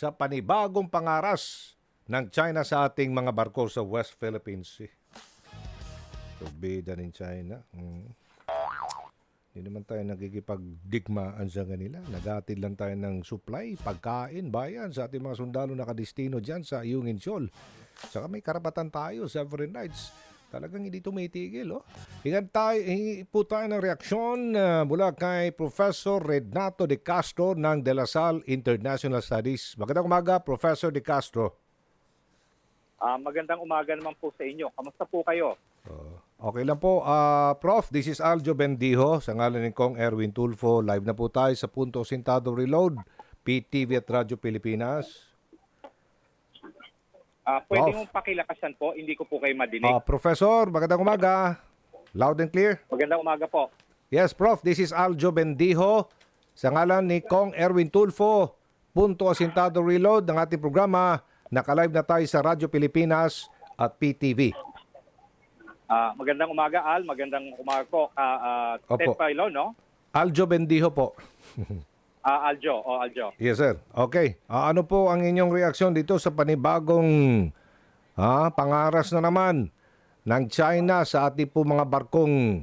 sa panibagong pangaras ng China sa ating mga barko sa West Philippine Sea. Turbida ng China. Hmm. Hindi naman tayo nagkikipagdigmaan sa kanila. Nagatid lang tayo ng supply, pagkain, bayan sa ating mga sundalo nakadistino dyan sa Ayungin Shoal. Saka may karapatan tayo sa foreign rights. Talagang hindi tumitigil. Oh. Hingan tayo, hingi po tayo ng reaksyon ah, mula kay Professor Renato De Castro ng De La Salle International Studies. Magandang umaga, Professor De Castro. Ah, magandang umaga naman po sa inyo. Kamusta po kayo? Uh, okay lang po. Ah, Prof, this is Aljo Bendijo. Sa ngalan ni Kong Erwin Tulfo. Live na po tayo sa Punto Sintado Reload, PTV at Radyo Pilipinas. Ah, pwede Wow. mong pakilakasan po, hindi ko po kayo madinig. Ah, Professor, magandang umaga. Loud and clear. Magandang umaga po. Yes, Prof, this is Aljo Bendijo. Sa ngalan ni Kong Erwin Tulfo, Punto Sintado Reload ng ating programa. Nakalive na tayo sa Radyo Pilipinas at PTV. Ah, magandang umaga Al, magandang umaga po ah, ah, Ted. Pailo, no? Aljo Bendijo po. Ah, Aljo, o Aljo. Yes, sir. Okay. Ah, ano po ang inyong reaksyon dito sa panibagong ah, pangaras na naman ng China sa ating po mga barkong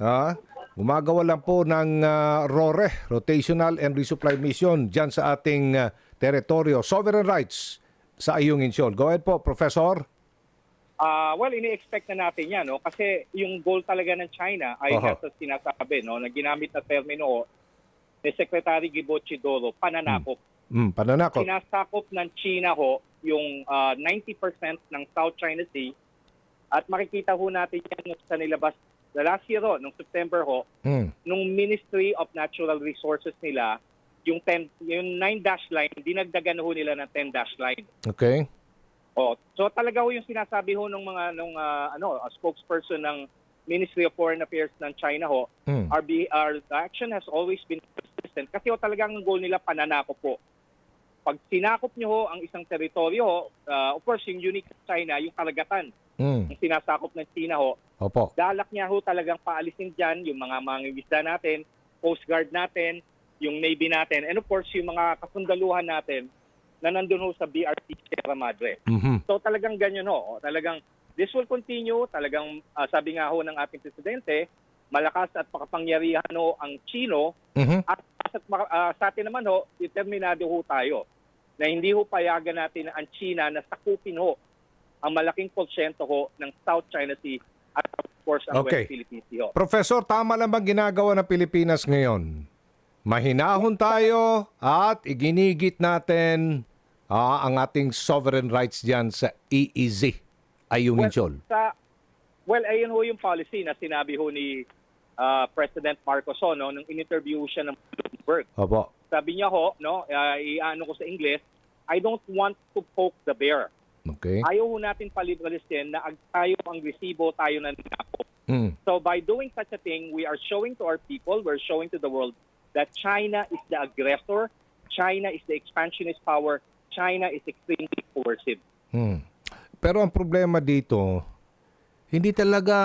ah, gumagawa lang po ng ah, RORE, Rotational and Resupply Mission, dyan sa ating ah, teritoryo. Sovereign rights sa Ayungin Shoal. Go ahead po, Professor. Ah, well, ini-expect na natin 'yan, no? Kasi yung goal talaga ng China ay sa sinasabi, no, na ginamit na termino ni Secretary Gibo Chidoro, pananakop. Hmm, pananakot. Sinasakop ng China ho yung ah, 90% ng South China Sea at makikita ho natin yan sa nilabas the last year ho, nung September ho, Hmm. nung Ministry of Natural Resources nila, yung 10 yung 9 dash line, dinagdagan ho nila ng 10 dash line. Okay. Oh, so talaga ho yung sinasabi ho ng mga nung ah, ano, a spokesperson ng Ministry of Foreign Affairs ng China ho, Hmm. our, our action has always been consistent kasi ho talagang ang goal nila pananakop po. Pag sinakop nyo ho ang isang teritoryo ho, ah, of course yung unique China, yung karagatan, Hmm. yung sinasakop ng China ho, Opo. dalak niya ho talagang paalisin dyan yung mga mangingisda natin, Coast Guard natin, yung Navy natin, and of course yung mga kasundaluhan natin na nandun ho sa BRT Sierra Madre. Mhm. So talagang ganyan ho. Talagang this will continue. Talagang ah, sabi nga ho ng ating presidente, malakas at makapangyarihan ho ang Chino Mhm. at at maka- ah, sa atin naman ho, determinado ho tayo na hindi ho payagan natin ang China na sakupin ho ang malaking porsyento ho ng South China Sea at of course ang Okay. West Philippine Sea ho. Professor, tama lang bang ginagawa ng Pilipinas ngayon? Mahinahon tayo at iginigit natin ah, ang ating sovereign rights diyan sa EEZ, Ayungin Shoal. Sa, well, ayun ho yung policy na sinabi ho ni ah, President Marcos no, nung in-interview siya ng Bloomberg. Opo. Sabi niya ho, no, uh, iano ko sa English, I don't want to poke the bear. Okay. Ayaw ho natin palibralisin na ag- tayo ang resibo, tayo na ninako. Mm. So by doing such a thing, we are showing to our people, we're showing to the world that China is the aggressor, China is the expansionist power, China is extremely coercive. Mm. Pero ang problema dito, hindi talaga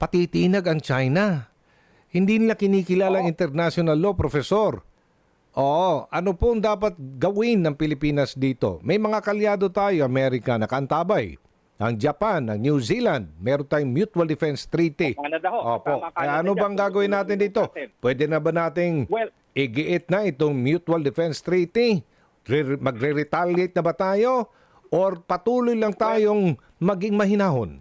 patitinag ang China. Hindi nila kinikilala ang international law, Professor. Oo, ano po ang dapat gawin ng Pilipinas dito? May mga kalyado tayo, Amerika, nakantabay. Ang Japan, ang New Zealand, meron tayong Mutual Defense Treaty. Canada ho. Opo. kasama Kaya Canada ano bang gagawin natin dito? Pwede na ba nating Well, igiit na itong Mutual Defense Treaty? Re- magre-retaliate na ba tayo? Or patuloy lang tayong maging mahinahon?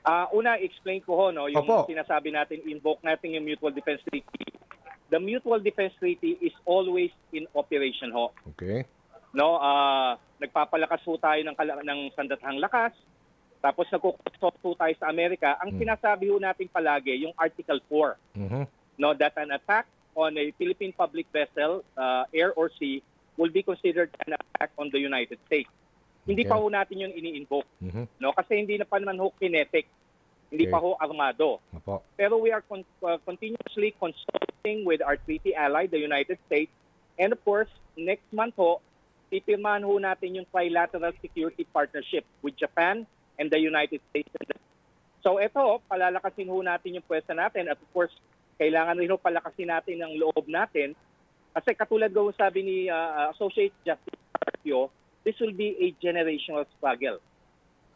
Ah, una explain ko ho no, yung Opo. sinasabi natin invoke natin yung Mutual Defense Treaty. The Mutual Defense Treaty is always in operation ho. Okay. No, ah nagpapalakas ho tayo ng ng sandatahang lakas. Tapos nagkukusot ho tayo sa Amerika. Ang sinasabi ho natin palagi yung Article 4, Mhm. no, that an attack on a Philippine public vessel, ah, air or sea, will be considered an attack on the United States. Hindi Okay. pa ho natin yun ini-invoke, Mhm. no? Kasi hindi na pa naman ho kinetic. Hindi Okay. pa ho armado. Opo. Pero we are con- uh, continuously consulting with our treaty ally, the United States. And of course, next month ho, pipirmahan ho natin yung trilateral security partnership with Japan and the United States. So ito, palalakasin ho natin yung pwesta natin. At of course, kailangan rin ho palakasin natin ang loob natin Kasi katulad ko sabi ni uh, Associate Justice Carpio, this will be a generational struggle.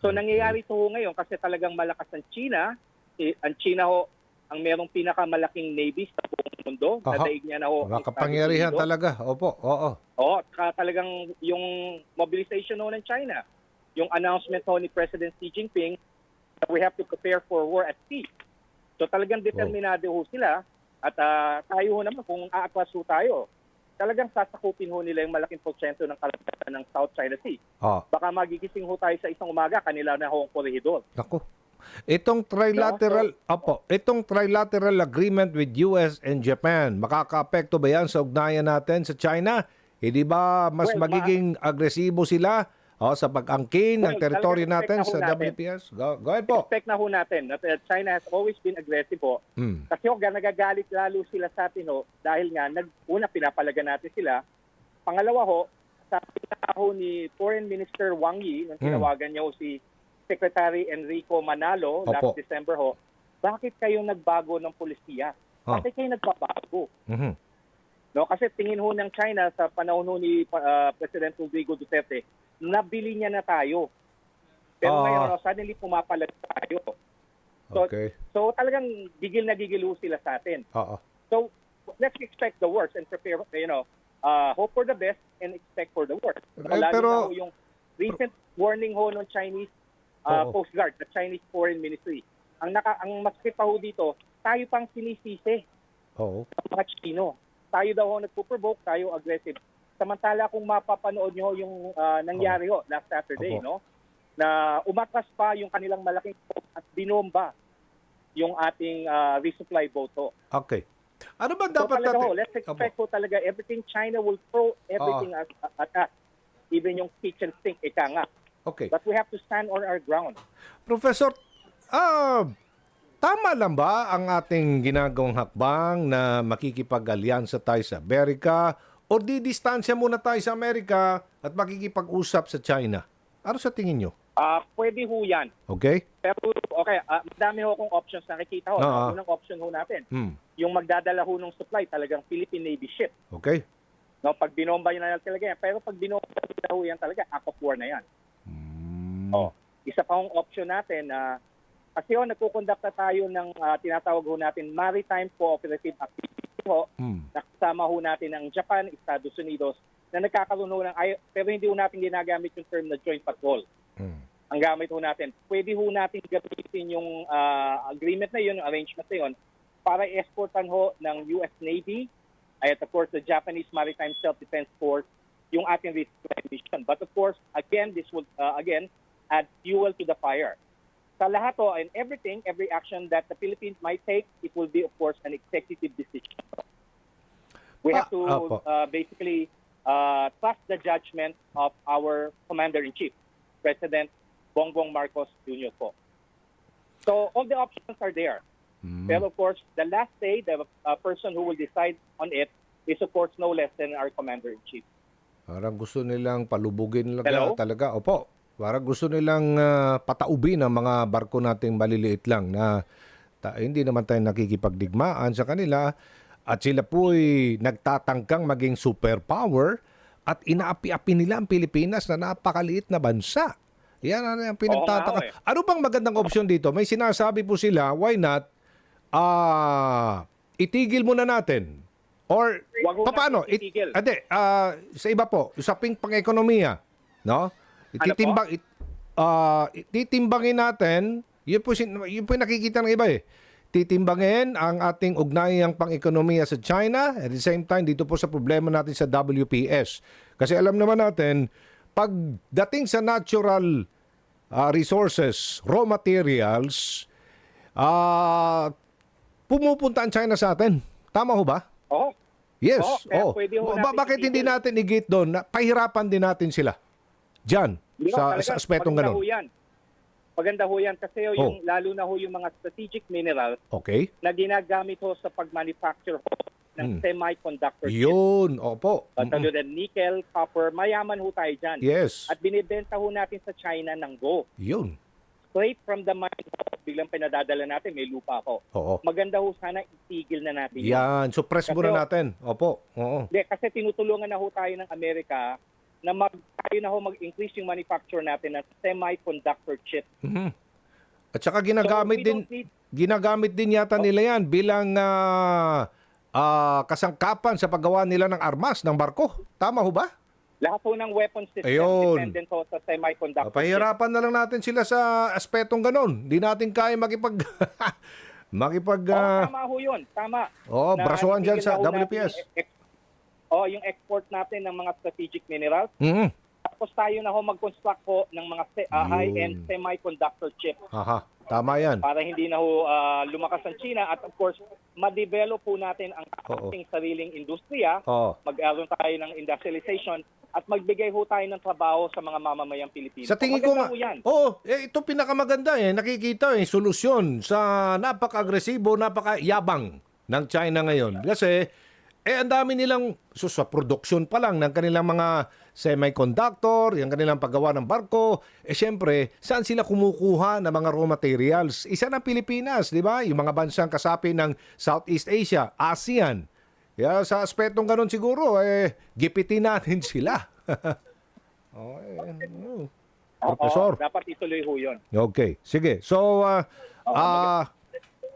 So Okay. nangyayari to ho ngayon kasi talagang malakas ang China. Eh, ang China ho, ang merong pinakamalaking navy sa buong mundo. Aha. Nadaig niya na ho. ang Makapangyarihan talaga. Opo, oo. Oo, talagang yung mobilization ho ng China, yung announcement ho ni President Xi Jinping, that we have to prepare for war at sea. So talagang determinado ho sila at ah, tayo ho naman kung aatras ho tayo, talagang sasakupin ho nila yung malaking porsyento ng kalagatan ng South China Sea. Ah, Baka magigising ho tayo sa isang umaga, kanila na ho ang korehidor. Nako. Itong trilateral, opo, itong trilateral agreement with US and Japan, makakaapekto ba yan sa ugnayan natin sa China? Hindi ba mas Well, ma- magiging agresibo sila oh, sa pag-angkin ng teritoryo natin sa natin. WPS? Go, go ahead po. Expect na ho natin that uh, China has always been aggressive ho Hmm. Kasi ho, nagagalit lalo sila sa atin ho, dahil nga, nag, una, pinapalaga natin sila. Pangalawa ho, sabi na ho ni Foreign Minister Wang Yi, nung Hmm. tinawagan niya ho si Secretary Enrico Manalo Opo. last December ho, bakit kayo nagbago ng polisiya? Oh. Bakit kayo nagbabago? Mhm. No, kasi tingin ho ng China sa panahon ho ni uh, President Rodrigo Duterte, nabili niya na tayo. Pero Ah. ngayon, no, suddenly pumapalag tayo. So, Okay. So talagang gigil na gigil ho sila sa atin. Oo. So let's expect the worst and prepare, you know, uh, hope for the best and expect for the worst. Eh, Lalo pero- na ho yung recent warning ho ng Chinese uh, Oo. Coast Guard, the Chinese Foreign Ministry. Ang naka ang masakit pa ho dito, tayo pang sinisisi Oo. ng mga Chino. Tayo daw ho nagpo-provoke, tayo aggressive. Samantala kung mapapanood nyo yung uh, nangyari ho last Saturday, Opo. no? Na umatras pa yung kanilang malaking boat at binomba yung ating uh, resupply boat ho. Okay. Ano ba So dapat talaga natin? ho, let's expect ho talaga everything China will throw everything at, at us. Even yung kitchen sink, ika nga. Okay. But we have to stand on our ground. Professor, ah, tama lang ba ang ating ginagawang hakbang na makikipag-alyansa tayo sa Amerika o didistansya muna tayo sa Amerika at makikipag-usap sa China? Ano sa tingin nyo? Ah, pwede ho yan. Okay? Pero okay, ah, madami ho akong options na nakikita ho. Oo. Unang option ho natin, Hmm. yung magdadala ho ng supply talagang Philippine Navy ship. Okay? No, pag binomba yun na talaga yan. Pero pag binomba nila ho yan talaga, act of war na yan. Hmm. Oh, isa pa hong option natin na kasi ho, nagkukondakta tayo ng ah, tinatawag ho natin maritime cooperative activity ho. Hmm. Nakasama ho natin ang Japan, Estados Unidos na nagkakaroon ho ng, ay, pero hindi ho natin ginagamit yung term na joint patrol. Hmm. Ang gamit ho natin, pwede ho natin gamitin yung ah, agreement na yun, yung arrangement na yun, para escortan ho ng US Navy at of course the Japanese Maritime Self-Defense Force yung ating rescue mission. But of course, again, this would uh, again add fuel to the fire. Sa lahat ho, and everything, every action that the Philippines might take, it will be of course an executive decision. We have Ah, to opo. uh, basically uh, trust the judgment of our commander-in-chief, President Bongbong Marcos Jr. po. So all the options are there. Hmm. Pero of course, the last say, the uh, person who will decide on it is of course no less than our commander-in-chief. Parang gusto nilang palubugin talaga, Hello? talaga. Opo. Parang gusto nilang ah, pataubin ang mga barko nating maliliit lang na ta- hindi naman tayo nakikipagdigmaan sa kanila at sila po'y nagtatangkang maging superpower at inaapi-api nila ang Pilipinas na napakaliit na bansa. Yan ang pinagtataka. Oo nga, eh. Ano bang magandang opsyon dito? May sinasabi po sila, why not ah itigil muna natin? Or paano? itigil. Ade, ah, sa iba po, usaping pang-ekonomiya, no? Ano Ititimbang, it, ah, ititimbangin natin, yun po, yun po yung nakikita ng iba eh. Titimbangin ang ating ugnayang pang-ekonomiya sa China, at the same time, dito po sa problema natin sa WPS. Kasi alam naman natin, pagdating sa natural ah, resources, raw materials, ah, pumupunta ang China sa atin. Tama ho ba? Oo. Yes. Oo, oh. Ba- bakit hindi natin i-gate doon? Pahirapan din natin sila. Diyan, Di ba, sa, talaga, sa aspetong ganun. ho yan. Maganda ho yan kasi Oh. yung, lalo na ho yung mga strategic minerals Okay? na ginagamit ho sa pag-manufacture ho ng Hmm. semiconductor chips. Yun, opo. Uh, Mm-mm. tulad ng nickel, copper, mayaman ho tayo dyan. Yes. At binibenta ho natin sa China ng go. Yun. straight from the mine ho, biglang pinadadala natin, may lupa ho. Oo. Maganda ho sana itigil na natin. Yan, suppress Kasi- muna natin. Opo. Oo. Hindi, kasi tinutulungan na ho tayo ng Amerika na mag, tayo na ho mag-increase yung manufacture natin ng semiconductor chip. Mhm. At saka ginagamit So, din need- ginagamit din yata nila yan bilang ah, ah, kasangkapan sa paggawa nila ng armas ng barko. Tama ho ba? lahat ho ng weapon system Ayun. dependent ho sa semiconductor. Pahirapan na lang natin sila sa aspetong ganon. Di natin kaya makipag makipag Oo, ah, tama ho yun. Tama. Oo, Na brasuhan dyan sa natin WPS. ex- oh, yung export natin ng mga strategic minerals. Mhm. Tapos tayo na ho mag-construct ho ng mga se- Yun. high-end semiconductor chip Aha, tama yan. para hindi na ho ah, lumakas ang China at of course, ma-develop po natin ang ating sariling industriya Oo. mag-aaron tayo ng industrialization at magbigay ho tayo ng trabaho sa mga mamamayang Pilipino. Sa tingin ko nga, Maganda ho yan. oo, eh, ito pinakamaganda eh. Nakikita eh, solusyon sa napaka-agresibo, napaka-yabang ng China ngayon. Kasi, eh, ang dami nilang, so, sa produksyon pa lang ng kanilang mga semiconductor, yung kanilang paggawa ng barko, eh syempre, saan sila kumukuha ng mga raw materials? Isa ng Pilipinas, di ba? Yung mga bansang kasapi ng Southeast Asia, ASEAN. Kaya sa aspetong ganun siguro, eh, gipitin natin sila. oh, eh, oh. Professor. Oo, dapat ituloy ho yun. Okay. Sige. So, ah, ah,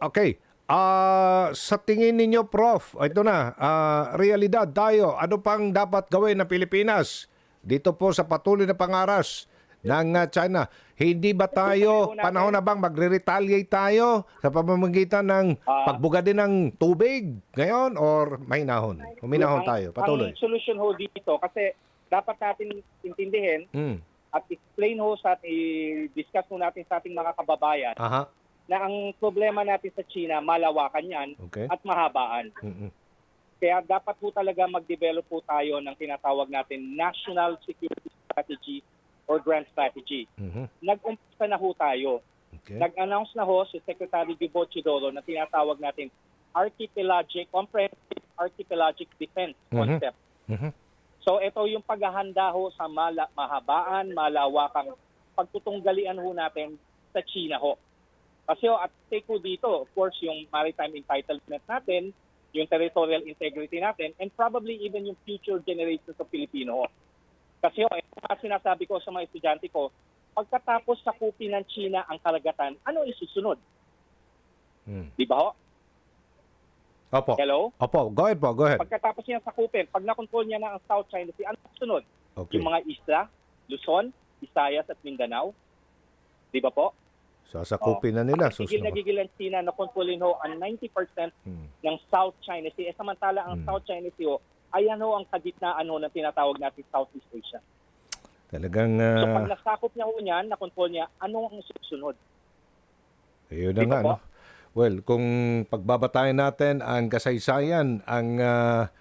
okay. Ah, sa tingin ninyo, Prof, ito na, ah, realidad tayo. Ano pang dapat gawin ng Pilipinas dito po sa patuloy na pangaras ng ah, China? Hindi ba tayo, panahon na bang magre-retaliate tayo sa pamamagitan ng Ah. pagbuga din ng tubig ngayon or mahinahon? Huminahon tayo. Patuloy. Ang solusyon ho dito, kasi dapat natin intindihin Mm. at explain ho sa ating, i-discuss ho natin sa ating mga kababayan Aha. Na ang problema natin sa China, malawakan yan Okay. at mahabaan. Mm-mm. Kaya dapat po talaga mag-develop po tayo ng tinatawag natin National Security Strategy or Grand Strategy. Mhm. Nag-umpisa na ho tayo. Okay. Nag-announce na ho si Secretary Bibo Chidoro na tinatawag natin Archipelagic, Comprehensive Archipelagic Defense Mhm. Concept. Mhm. So ito yung paghahanda ho sa mala- mahabaan, malawakang pagtutunggalian ho natin sa China ho. Kasi ho, at stake ho dito, of course, yung maritime entitlement natin, yung territorial integrity natin, and probably even yung future generations of Pilipino ho. Kasi ho, ito nga sinasabi ko sa mga estudyante ko, pagkatapos sakupin ng China ang karagatan, ano isusunod? Mm. Di ba ho? Opo. Hello? Opo. Go ahead po. Go ahead. Pagkatapos niya sakupin, pag nakontrol niya na ang South China Sea, ano susunod? Okay. yung mga isla, Luzon, Visayas at Mindanao. Di ba po? Sasakupin na nila. Sus Gigil na gigil ang China na kontrolin ho ang 90% Hmm. ng South China Sea. Eh, samantala ang Hmm. South China Sea ho, ayan ho ang kagitnaan ho ng tinatawag natin Southeast Asia. Talagang, So ah, pag nasakop niya ho niyan, na-control niya, ano ang susunod? ayun na Di ba nga, po? no? Well, kung pagbabatayan natin ang kasaysayan, ang ah,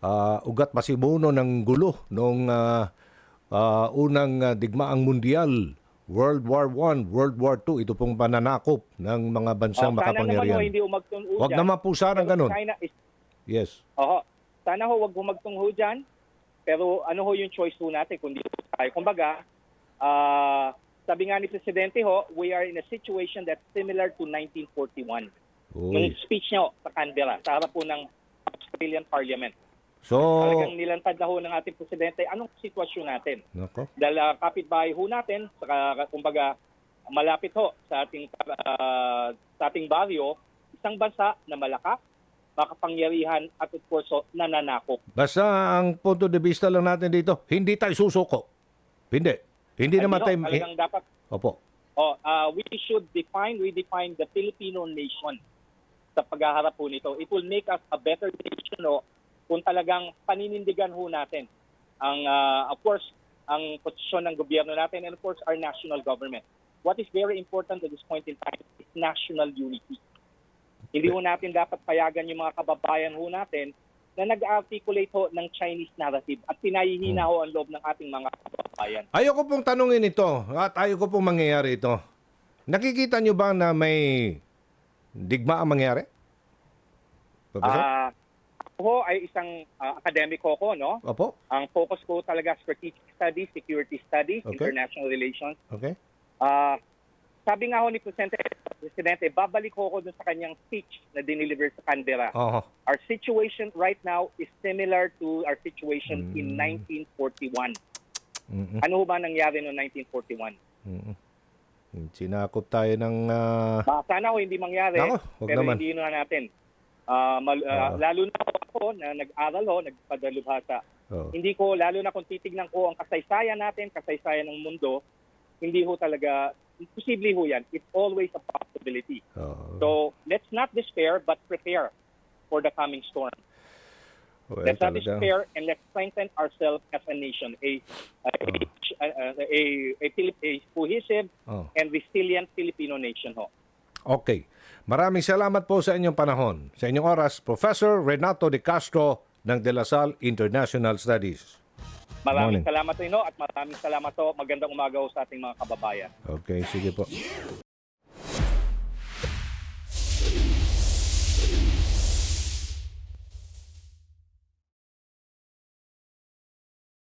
ah, ugat masimuno ng gulo nung ah, ah, unang ah, digmaang mundial, World War I, World War II, ito pong pananakop ng mga bansang Oh, sana naman ho, makapangyarihan. hindi umagtong ho Huwag naman po sana ganun. China is, Yes. oho, sana ho, wag humagtong ho dyan. Pero ano ho yung choice ho natin kung di ho tayo. Kumbaga, ah, sabi nga ni Presidente ho, we are in a situation that's similar to 1941. Yung Uy. speech niya ho, sa Canberra, sa harap po ng Australian Parliament. So, Talagang nilantad na ho ng ating Presidente, anong sitwasyon natin? nako. Dahil uh, kapitbahay ho natin, saka kumbaga malapit ho sa ating ah, sa ating baryo, isang bansa na malakas, makapangyarihan at of course ho, nananakop. Basta ang punto de vista lang natin dito, hindi tayo susuko. Hindi. Hindi naman tayo... talagang dapat Opo. oh, ah, we should define, redefine the Filipino nation sa paghaharap po nito. It will make us a better nation ho, kung talagang paninindigan ho natin ang ah, of course ang posisyon ng gobyerno natin and of course our national government. What is very important at this point in time is national unity. Hindi ho natin dapat payagan yung mga kababayan ho natin na nag-articulate ho ng Chinese narrative at pinahihina ho ang loob ng ating mga kababayan. Ayoko pong tanungin ito at ayoko pong mangyayari ito. Nakikita nyo ba na may digma ang? Professor? Ah, ako ho ay isang ah, akademiko ko, no? Opo. Ang focus ko talaga strategic studies, security studies, Okay. international relations. Okay. Ah, sabi nga ho ni Presidente, Presidente, babalik ho ako dun sa kanyang speech na dineliver sa Canberra. Oo. Our situation right now is similar to our situation in Mm. 1941. Mm-mm. Ano ba nangyari noong 1941? Mm-mm. Sinakop tayo ng... Ba, sana ho hindi mangyari, wag pero naman. hindi na natin. Ah, mal- ah, Oo. lalo na ako na nag-aral ho, nagpadalubhasa. oo. Hindi ko, lalo na kung titignan ko ang kasaysayan natin, kasaysayan ng mundo, hindi ho talaga, imposible ho yan. It's always a possibility. Oo. So, let's not despair, but prepare for the coming storm. Well, let's not despair and let's strengthen ourselves as a nation, a a, a, a, a, a, Filip- a cohesive Oh. and resilient Filipino nation ho. Okay. Maraming salamat po sa inyong panahon. Sa inyong oras, Professor Renato de Castro ng De La Salle International Studies. Maraming Morning. salamat Rino at maraming salamat ho. Magandang umaga ho sa ating mga kababayan. Okay, sige po.